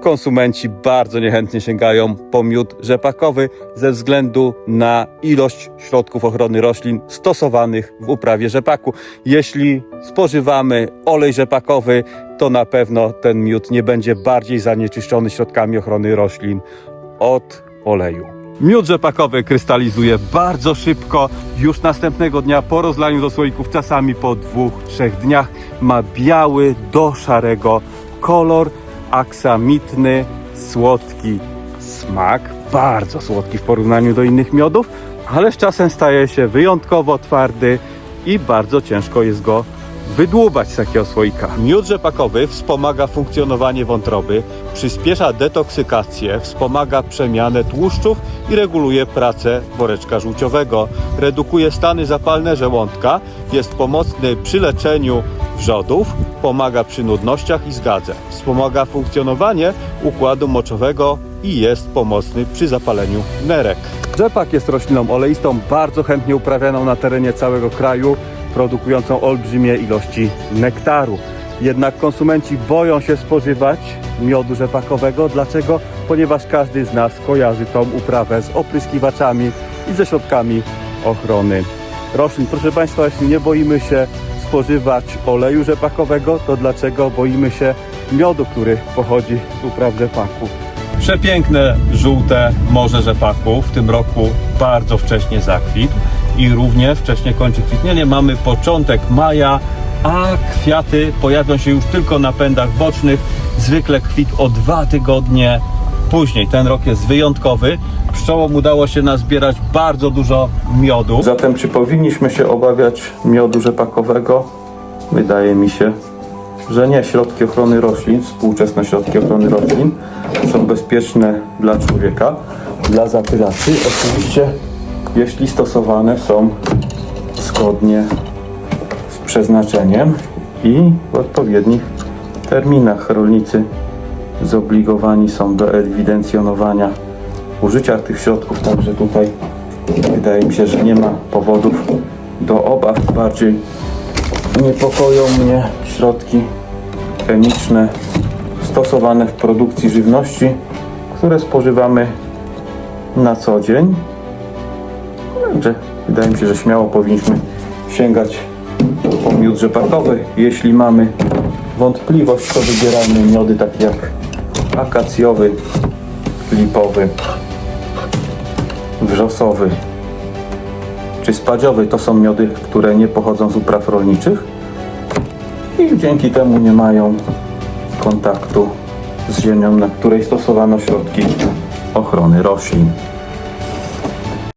Konsumenci bardzo niechętnie sięgają po miód rzepakowy ze względu na ilość środków ochrony roślin stosowanych w uprawie rzepaku. Jeśli spożywamy olej rzepakowy, to na pewno ten miód nie będzie bardziej zanieczyszczony środkami ochrony roślin od oleju. Miód rzepakowy krystalizuje bardzo szybko. Już następnego dnia po rozlaniu do słoików, czasami po dwóch, trzech dniach, ma biały do szarego kolor, aksamitny, słodki smak. Bardzo słodki w porównaniu do innych miodów, ale z czasem staje się wyjątkowo twardy i bardzo ciężko jest go wydłubać z takiego słoika. Miód rzepakowy wspomaga funkcjonowanie wątroby, przyspiesza detoksykację, wspomaga przemianę tłuszczów i reguluje pracę woreczka żółciowego. Redukuje stany zapalne żołądka, jest pomocny przy leczeniu wrzodów, pomaga przy nudnościach i zgadze. Wspomaga funkcjonowanie układu moczowego i jest pomocny przy zapaleniu nerek. Rzepak jest rośliną oleistą, bardzo chętnie uprawianą na terenie całego kraju, produkującą olbrzymie ilości nektaru. Jednak konsumenci boją się spożywać miodu rzepakowego. Dlaczego? Ponieważ każdy z nas kojarzy tą uprawę z opryskiwaczami i ze środkami ochrony roślin. Proszę Państwa, jeśli nie boimy się spożywać oleju rzepakowego, to dlaczego boimy się miodu, który pochodzi z upraw rzepaku? Przepiękne, żółte morze rzepaku w tym roku bardzo wcześnie zakwitł i równie wcześnie kończy kwitnienie. Mamy początek maja, a kwiaty pojawią się już tylko na pędach bocznych. Zwykle kwit o dwa tygodnie później. Ten rok jest wyjątkowy. Pszczołom udało się nazbierać bardzo dużo miodu. Zatem czy powinniśmy się obawiać miodu rzepakowego? Wydaje mi się, że nie. Środki ochrony roślin, współczesne środki ochrony roślin są bezpieczne dla człowieka, dla zapylaczy. Oczywiście, jeśli stosowane są zgodnie z przeznaczeniem i w odpowiednich terminach. Rolnicy zobligowani są do ewidencjonowania użycia tych środków, także tutaj wydaje mi się, że nie ma powodów do obaw. Bardziej niepokoją mnie środki chemiczne stosowane w produkcji żywności, które spożywamy na co dzień. Także wydaje mi się, że śmiało powinniśmy sięgać po miód rzepakowy. Jeśli mamy wątpliwość, to wybieramy miody takie jak akacjowy, lipowy, wrzosowy czy spadziowy. To są miody, które nie pochodzą z upraw rolniczych i dzięki temu nie mają kontaktu z ziemią, na której stosowano środki ochrony roślin.